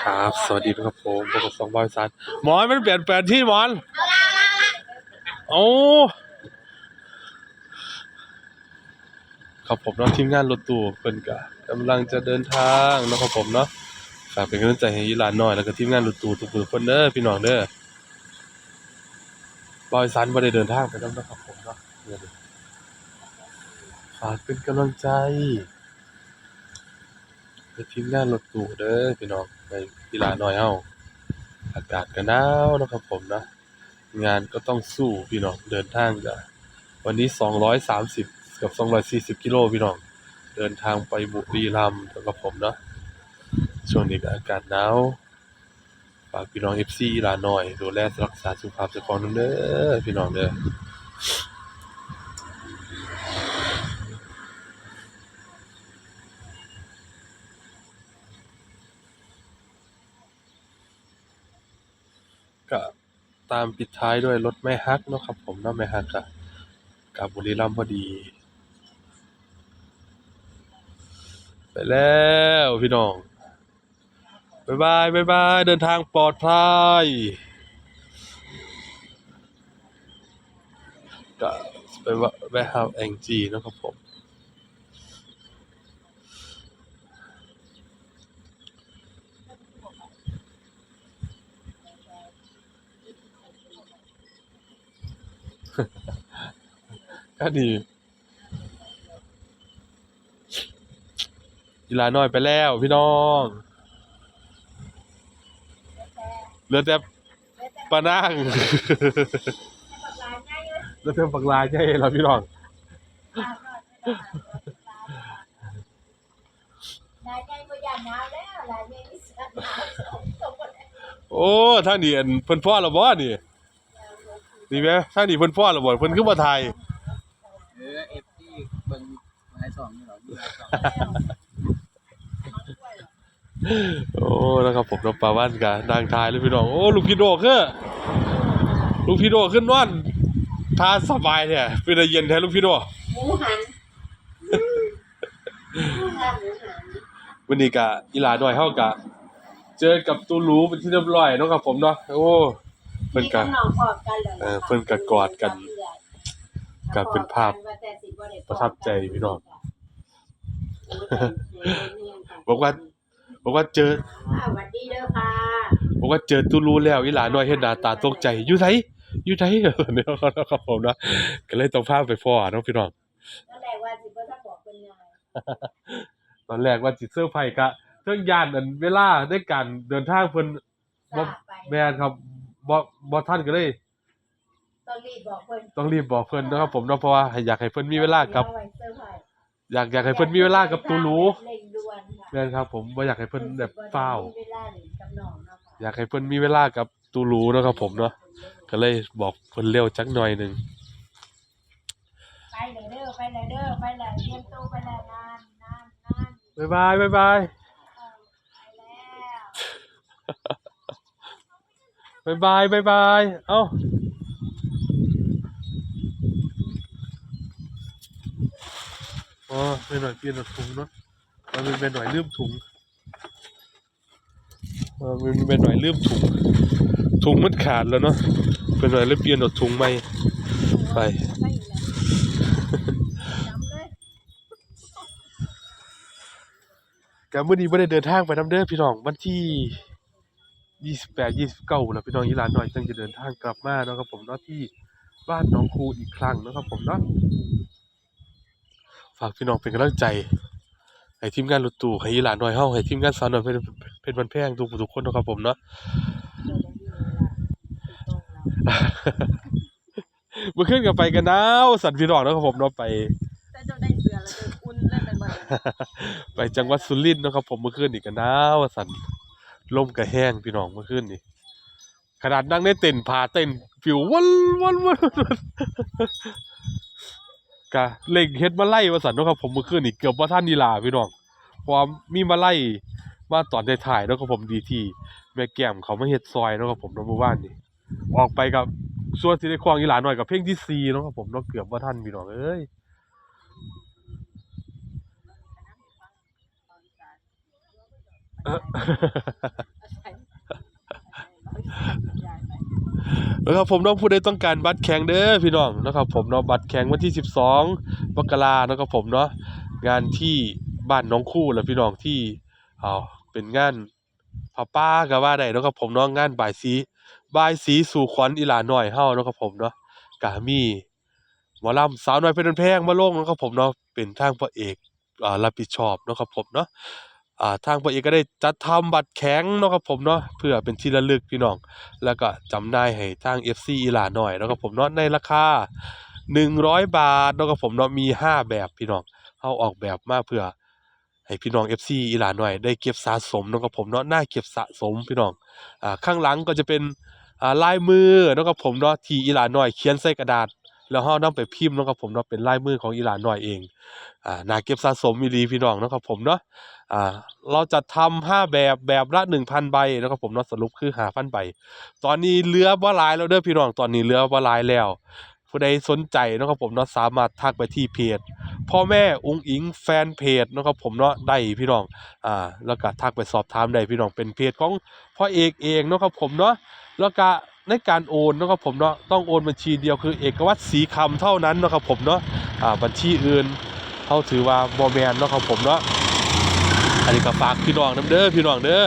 ครับ สวัสดีครับผมพบกับสองบอยซันหมอนมันเปลี่ยนแปลงที่หมอนโอ้ครับผมเนาะทีมงานรถตู้เพิ่นก็กำลังจะเดินทางนะครับผมเนาะฝากเป็นกำลังใจให้ยีหลานหน่อยแล้วก็ทีมงานรถตู้ทุกคนเด้อพี่น้องเด้อบอยซันบ่ได้เดินทางไปนำนะครับผมเนาะฝากเป็นกำลังใจ ไปทีมงานรถตู้เด้อพี่น้องไปกีฬาน้อยเฮาอากาศก็หนาวนะครับผมนะ งานก็ต้องสู้พี่น้องเดินทางก็วันนี้ 230 กับ 240 กิโลพี่น้อง เดินทางไปบุรีรัมย์นะครับผมเนาะช่วงนี้ก็อากาศหนาวฝากพี่น้อง FC อีหลาน้อย ดูแลรักษาสุขภาพเจ้าของนำเด้อพี่น้องเด้อ ก็ตามปิดท้ายด้วยรถแม่ฮักเนาะครับผมเนาะแม่ฮักก็กลับบุรีรัมย์พอดี ไปแล้วพี่น้องบายบายบายบายเดินทางปลอดภัยก็ไปว่าแวะหาแองจีนะครับผม ก็ดีกีฬาน้อยไปแล้วพี่น้องเหลือแต่ปานั่งเหลือแต่ปักลายใช่เหรอพี่น้องลายใหญ่บ่ยานหนาวแล้วลายใหญ่นี่เสื้อหนาวสองตัวหมดแล้วโอ้ท่านนี่อันเพิ่นพ่อและบ่นี่ นี่แหมท่านนี่เพิ่นพ่อและบ่เพิ่นคือบ่ถ่ายเออเอฟที่เบิ่งหลายสองนี่เหรอมีหลายสองโอ้นะครับผมน้องปาวันกับนางทายเลยพี่น้องโอ้ลูกพี่โดคือลูกพี่โดขึ้นนอนทาสบายเนี่ยเป็นไงเย็นแท้ลูกพี่โดหมูหันหมูหันหมูหันวันนี้กะอีหลาหน่อยเฮากะเจอกับตูรูเป็นที่เรียบร้อยเนาะครับผมเนาะโอ้เพิ่นกะมีน้องกอดกันเลยเออเพิ่นก็กอดกันก็เป็นภาพประทับใจพี่น้องบอกว่าบอกว่าเจอสวัสดีเด้อค่ะบอกว่าเจอตูรูแล้วอีหลาน้อยเฮ็ดหน้าตาตกใจอยู่ไสอยู่ไสเนี่ยครับผมเนาะก็เลยต้องพาไปฟ้อเนาะพี่น้องตอนแรกว่าสิบ่ทักบอกเป็นไงตอนแรกว่าสิเซอร์ไพรส์กะเรื่องยานอันเวลาในการเดินทางเพิ่นบ่ทราบไปแม่นครับ บ่บ่ทันก็เลย ต้องรีบบอกเพิ่นต้องรีบบอกเพิ่นนะครับผมเนาะเพราะว่าอยากให้เพิ่นมีเวลากับอไว้เซอร์ไพรส์อยากอยากให้เพิ่นมีเวลากับตูรูเร่งด่วนค่ะแม่นครับ ผมบ่อยากให้เพิ่นแบบเฝ้าวมีเวลาหรือกับน้องเนาะค่ะอยากให้เพิ่นมีเวลากับตูรูเนาะครับผมเนาะก็เลยบอกเพิ่นเร็วจักหน่อยหนึงไปเลยเด้อไปเลยเด้อไปเลยเตรียมตัวไปเลยงานงานงานบ๊ายบายบ๊ายบาย ไปแล้ว บายบายบายบาย เอ้าอ๋อไปหน่อยเปลี่ยนถุงเนาะมันเป็นไปหน่อยลืมถุงเออมันเป็นหน่อยลืมถุง ถุงมันขาดแล้วเนาะเป็นหน่อยเลยเปลี่ยนเอถุงใหม่ไปกแล้วจำเลยกับมื้อนี้บ่ได้เดินทางไปนํเด้อพี่น้องวันที่ 28 29แล้วพี่น้องอีหลานน้อยจังจะเดินทางกลับมาเนาะครับผมเนาะที่บ้านหนองคูอีกครั้งเนาะครับผมเนาะฝากพี่น้องเป็นกำลังใจให้ทีมงานรถตู้ให้อีหลานน้อยเฮาให้ทีมงานสาวน้อยเป็นเป็นวันแพงทุกผู้ทุกคนเนาะครับผมเนาะเมื่อคืนก็ไปกันหนาวสั่นพี่น้องเนาะครับผมเนาะไปแต่เจ้าได้เสือแล้วเจออุ่นเล่นเป็นบ่ได้ไปจังหวัดสุรินทร์เนาะครับผมเมื่อคืนนี่ก็หนาวสั่น ลมก็แห้งพี่น้องเมื่อคืนนี่ขนาดนั่งในเต็นพาเต็นฟิววันวันวันวันกะเล่งเฮ็ดมาไล่ว่าสันนะครับผมเมื่อคืนนี่เกือบว่าท่านนีลาพี่น้องเพราะว่ามมีมาไล่มาตอนถ่ายๆเนาะครับผมดีที่แม่แก้มเขามาเฮ็ดซอยนะครับผมนาะเมื่อวานนี่ออกไปกับส่วนสิได้ควงอีหลาหน่อยกับเพลงที่สี่เนาะครับผมเนาะเกือบว่าท่านพี่น้องเอ้ย นะครับผมน้องผู้ใดต้องการบัตรแข่งเด้อพี่น้องนะครับผมเนาะบัตรแข่งวันที่สิบส12มกรานะครับผมเนาะงานที่บ้านน้องคู่แหละพี่น้องที่เอาเป็นงานพ่อป้าก็ว่าได้นะครับผมน้องงานบ่ายสีบ่ายสีสู่ขวัญอีหลาหน่อยเฮ้านะครับผมเนาะกะมีหมอลำสาวหน่อยเป็นแพงมาลงนะครับผมเนาะเป็นทางพระเอกรับผิดชอบนะครับผมเนาะ ทางพระเอกก็ได้จัดทำบัตรแข็งเนาะครับผมเนาะเพื่อเป็นที่ระลึกพี่น้อง แล้วก็จำหน่ายให้ทาง FC อีหลาหน่อยแล้วก็ผมเนาะในราคา 100 บาทแล้วก็ผมเนาะมี 5 แบบพี่น้องเฮาออกแบบมาเพื่อให้พี่น้อง FC อีหลาหน่อย ได้เก็บสะสมเนาะครับผมเนาะน่าเก็บสะสมพี่น้องอ่าข้างหลังก็จะเป็นอ่าลายมือเนาะครับผมเนาะที่อีหลาหน่อยเขียนใส่กระดาษ แล้วเฮานำไปพิมพ์นะครับผมเนาะเป็นลายมือของอีหลานหน่อยเองอ่านาเก็บสะสมอีหลีพี่น้องนะครับผมเนาะอ่าเราจะทำห้าแบบแบบละหนึ่งพันใบนะครับผมเนาะสรุปคือหาพันใบ ตอนนี้เลือบ่หลายแล้วเด้อพี่น้องตอนนี้เลือบ่หลายแล้วผู้ใดสนใจนะครับผมเนาะสามารถทักไปที่เพจพ่อแม่อุ้งอิงแฟนเพจนะครับผมเนาะได้พี่น้องอ่าแล้วก็ทักไปสอบถามได้พี่น้องเป็นเพจของพ่อเอกเองนะครับผมเนาะแล้วก็ ในการโอนนะครับผมเนาะต้องโอนบัญชีเดียวคือ เอกวัตรศรีคำเท่านั้นนะครับผมเนาะอ่าบัญชีอื่นเขาถือว่าบ่แมนนะครับผมเนาะอันนี้ก็ฝากพี่น้องน้ำเด้อพี่น้องเด้อ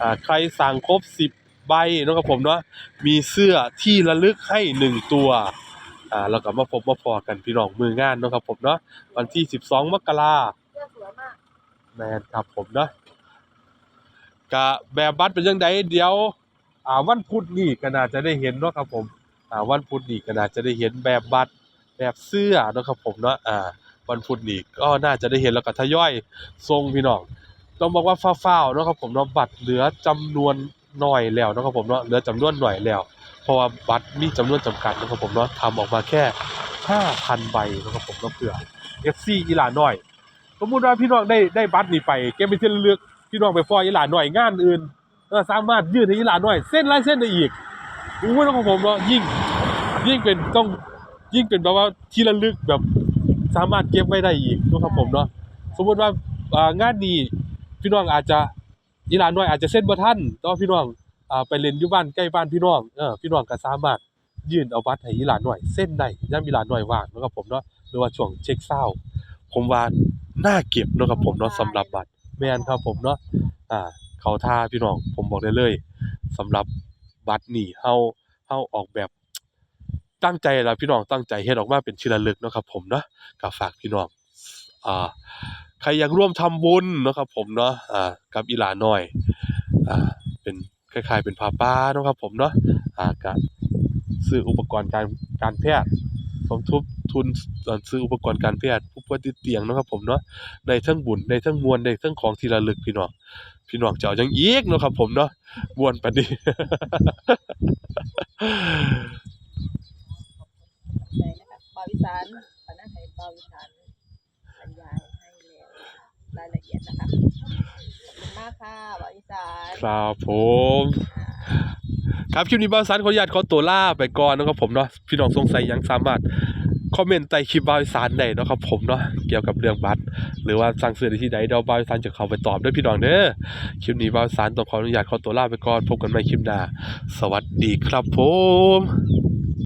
อ่าใครสั่งครบ 10 ใบนะครับผมเนาะมีเสื้อที่ระลึกให้ 1 ตัวอ่าแล้วก็มาพบมาพอกันพี่น้องมืองานนะครับผมเนาะวันที่ 12 มกราเสื้อสวยมากแมนครับผมเนาะกะแบบบัตรเป็นยังไงเดี๋ยว อ่าวันพุธนี้ก็น่าจะได้เห็นเนาะครับผมอ่าวันพุธนี้ก็น่าจะได้เห็นแบบบัตรแบบเสื้อเนาะครับผมเนาะอ่าวันพุธนี้ก็น่าจะได้เห็นแล้วก็ทยอยส่งพี่น้องต้องบอกว่าฟ้าวๆเนาะครับผมเนาะบัตรเหลือจำนวนหน้อยแล้วเนาะครับผมเนาะเหลือจำนวนหน่อยแล้ว เพราะว่าบัตรมีจำนวนจำกัดเนาะครับผมเนาะทำออกมาแค่ 5,000 ใบเนาะครับผมเนาะเพื่อ FC อีหลาน้อย สมมุติว่าพี่น้องได้ได้บัตรนี้ไปเก็บไปที่ระลึกพี่น้องไปฟอยอีหลาน้อยงานอื่น เออสามารถยื่นให้อีหลาน้อย เส้นลายเส้นได้อีกอู้ยนาะครับผมเนาะยิ่งยิ่งเป็นต้องยิ่งเป็นแบบว่าที่ระลึกแบบสามารถเก็บไว้ได้อีกนาะครับผมเนาะสมมติว่างานนี้พี่น้องอาจจะอีหลานน้อยอาจจะเส้นบ่ทันต่ว่าพี่น้องอไปเล่นอยู่บ้านใกล้บ้านพี่น้องเออพี่น้องก็สามารถยื่นเอาบัตรให้อีหลานน้อย เส้นได้ย่ามอีหลานน้อยว่างนาะครับผมเนาะหรือว่าช่วงเช็คเศร้า ผมว่าน่าเก็บนาะครับผมเนาะสำหรับบัตรแม่นครับผมเนาะอ่า เขาท่าพี่น้องผมบอกได้เลยสำหรับบัตรนี่เฮาเฮาออกแบบตั้งใจล่ะพี่น้องตั้งใจเฮ็ดออกมาเป็นที่ระลึกเนาะครับผมเนาะก็ฝากพี่น้องอ่าใครอยากร่วมทำบุญเนาะครับผมเนาะอ่ากับอีหลาน้อยอ่าเป็นคล้ายๆเป็นผ้าป่าเนาะครับผมเนาะอ่าก็ซื้ออุปกรณ์การการแพทย์สมทบทุนเอ่อซื้ออุปกรณ์การแพทย์ผู้ป่วยติดเตียงเนาะครับผมเนาะได้ทั้งบุญได้ทั้งมวลได้ทั้งของที่ระลึกพี่น้อง พี่น้องจะเอาจังอีกเนาะครับ ผมเนาะม่วนปานนี้ได้นะคะบาวิสานขอนั่งให้บาวิสานบรรยายให้แล้วรายละเอียดนะคะขอบคุณมากค่ะบาวิสานครับผม ครับคลิปนี้บ้าวสันขออนุญาตขอตัวลาไปก่อนนะครับผมเนาะพี่น้องสงสัยหยังสามารถ คอมเมนต์ใต้คลิปบาวิสานได้เนาะครับผมเนาะเกี่ยวกับเรื่องบัตร หรือว่าสั่งซื้อได้ที่ไหนเดี๋ยวบาวิสานจะเข้าไปตอบด้วยพี่น้องเด้อคลิปนี้บาวิสานต้องขออนุญาตขอตัวลาไปก่อนพบกันใหม่คลิปหน้าสวัสดีครับผม